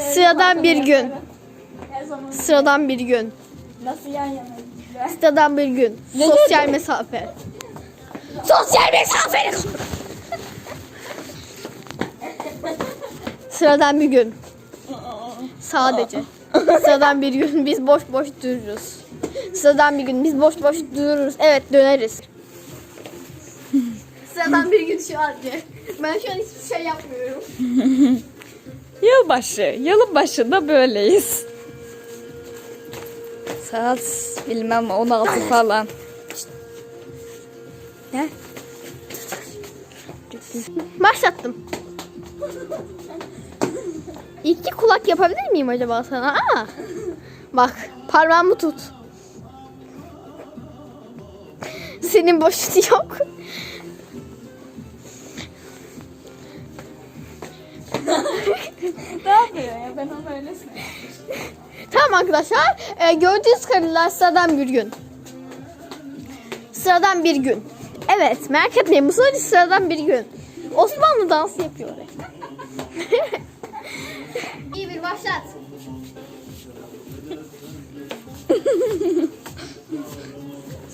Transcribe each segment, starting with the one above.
Sıradan bir gün. Sıradan bir gün. nasıl yan yana? Sıradan bir gün. Sosyal mesafe. Sosyal mesafe. Sıradan bir gün. Sadece. Sıradan bir gün biz boş boş dururuz. Sıradan bir gün biz boş boş dururuz. Evet döneriz. Sıradan bir gün şu an. Ben şu an hiçbir şey yapmıyorum. Yılbaşı. Yılın başında böyleyiz. Saat bilmem 16 falan. Ne? Başlattım. İki kulak yapabilir miyim acaba sana? Aa. Bak parmağımı tut. Senin boşluğu yok. Ben onu öylesine. Tamam arkadaşlar. E, gördüğünüz kadarıyla sıradan bir gün. Sıradan bir gün. Evet merak etmeyin bu sadece sıradan bir gün. Osmanlı dansı yapıyor. İyi bir başlat.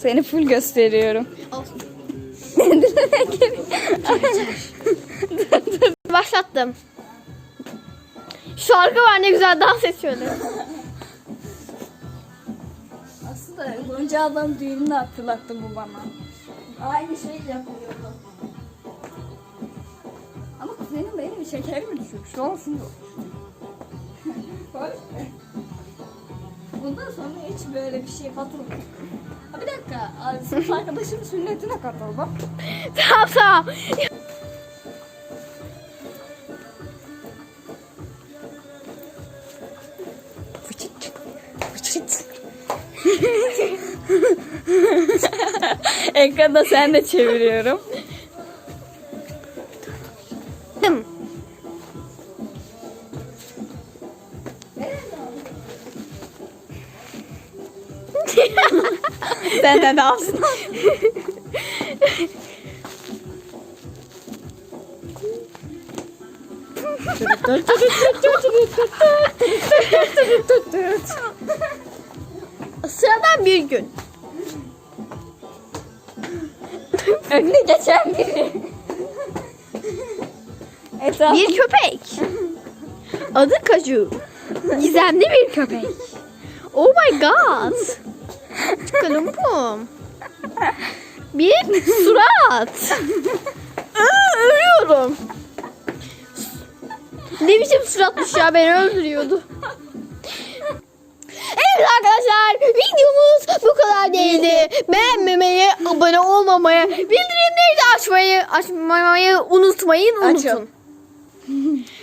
Seni full gösteriyorum. Olsun. Başlattım. Şarkı var ne güzel dans et şöyle. Aslında Gonca adam düğününü hatırlattı bu bana. Aynı şey yapıyordu. Ama kuzenim benim şekerimi düşürmüş. Olsun bu. Bundan sonra hiç böyle bir şey katılmıyor. Ha bir dakika. Sınıf arkadaşım sünnetine katıldım. tamam tamam. Ekranda sen de çeviriyorum. Sen de ne yapsın? Sıradan bir gün. Önüne geçen biri. Etraf. Bir köpek. Adı Kaju. Gizemli bir köpek. Oh my god. Kalumpum. Bir surat. Ölüyorum. Ne biçim suratmış ya beni öldürüyordu. Videomuz bu kadar değildi. Beğenmemeyi, abone olmamayı, bildirimleri de açmayı, açmayı unutmayın. Unutun. Açın.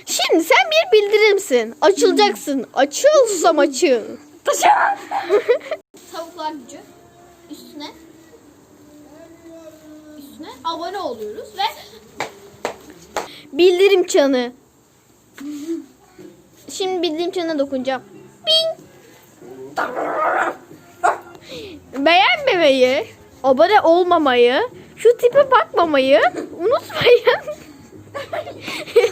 Şimdi sen bir bildirimsin. Açılacaksın. Açılsam açıl. Tavuklar gücü. Üstüne üstüne abone oluyoruz ve bildirim çanı. Şimdi bildirim çanına dokunacağım. Bing. Beğenmemeyi, abone olmamayı, şu tipe bakmamayı unutmayın.